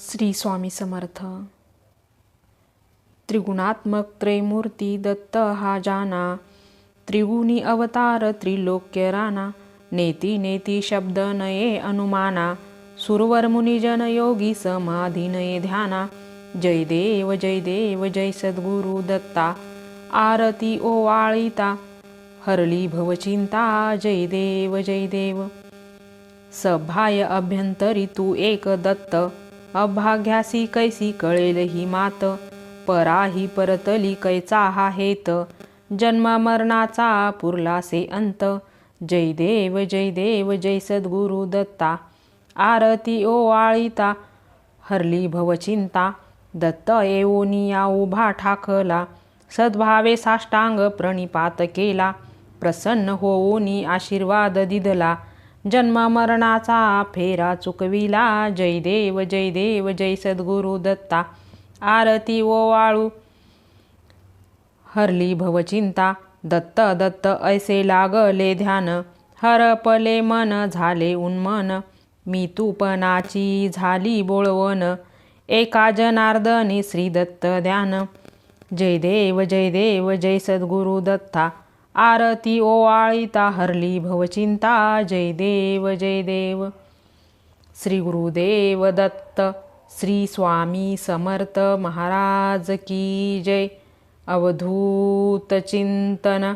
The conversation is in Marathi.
श्री स्वामी समर्थ. त्रिगुणात्मक त्रैमूर्ती दत्त हा जाना त्रिगुणी अवतार त्रिलोक्य राणा नेती नेती शब्द नये अनुमाना सुरवर मुनिजन योगी समाधी नये ध्याना जय देव जय देव जय सद्गुरु दत्ता आरती ओवाळीता हरली भवचिंता जय देव जय देव. सभाय अभ्यंतरी तू एक दत्त अभाग्यासी कैसी कळेल ही मात. पराही परतली कैचा हा हेत. जन्म मरणाचा पुरलासे अंत. जय देव जय देव जय सद्गुरु दत्ता. आरती ओवाळीता हरली भवचिंता दत्त येऊनिया उभा ठाकला. सद्भावे साष्टांग प्रणिपात केला. प्रसन्न होऊनी आशीर्वाद दिदला. जन्म मरणाचा फेरा चुकविला. जय देव जय देव जय सद्गुरु दत्ता. आरती ओवाळू. हरली भवचिंता. दत्त दत्त ऐसे लागले ध्यान. हरपले मन झाले उन्मन. मी तूपनाची झाली बोळवण. एका जनार्दनी श्री दत्त ध्यान. जय देव जय देव जय सद्गुरु दत्ता. आरती ओवाळीता हरली भवचिंता जय देव जय देव. श्री गुरुदेव दत्त श्री स्वामी समर्थ महाराज की जय. अवधूत चिंतन